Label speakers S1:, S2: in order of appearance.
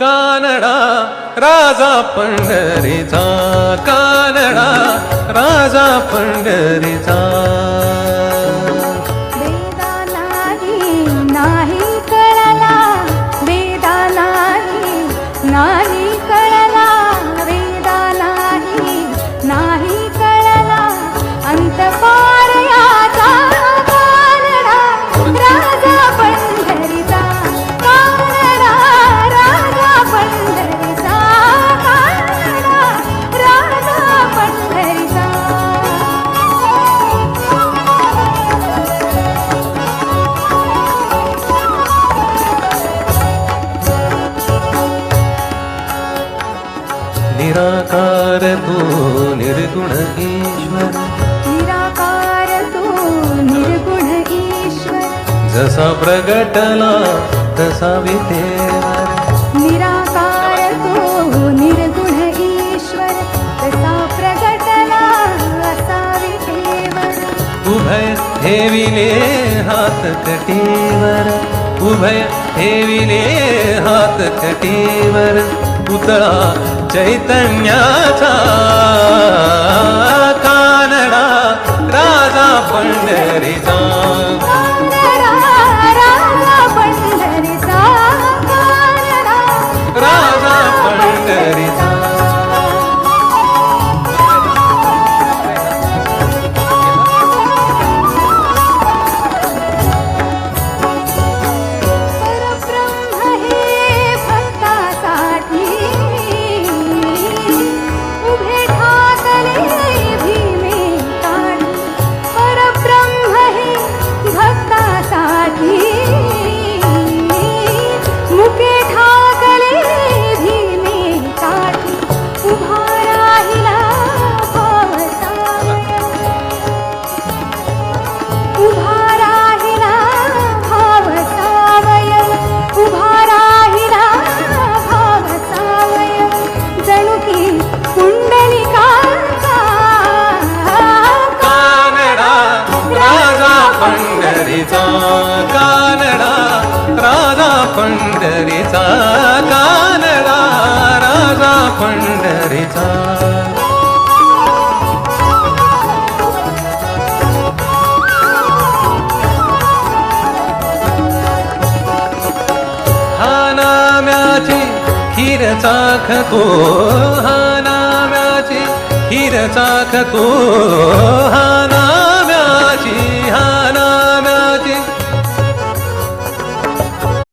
S1: कानडा राजा पंढरीचा कानडा राजा पंढरीचा.
S2: नाही नाही कळला वेदा नाही
S1: निराकार तू निर्गुण ईश्वर।
S2: निराकार तू निर्गुण ईश्वर।
S1: जसा प्रगटला तसा विटेवर
S2: निराकार तू निर्गुण ईश्वर। तसा प्रगटला असा विठेवर
S1: उभय ठेविले हात कटीवर। उभय ठेविले हात कटीवर। पुतळा चैतन्याचा पंढरीचा कानडा राजा पंढरीचा कानडा राजा पंढरीचा. हा नाम्याची खीर चाखतो हा नाम्याची खीर चाखतो हा ना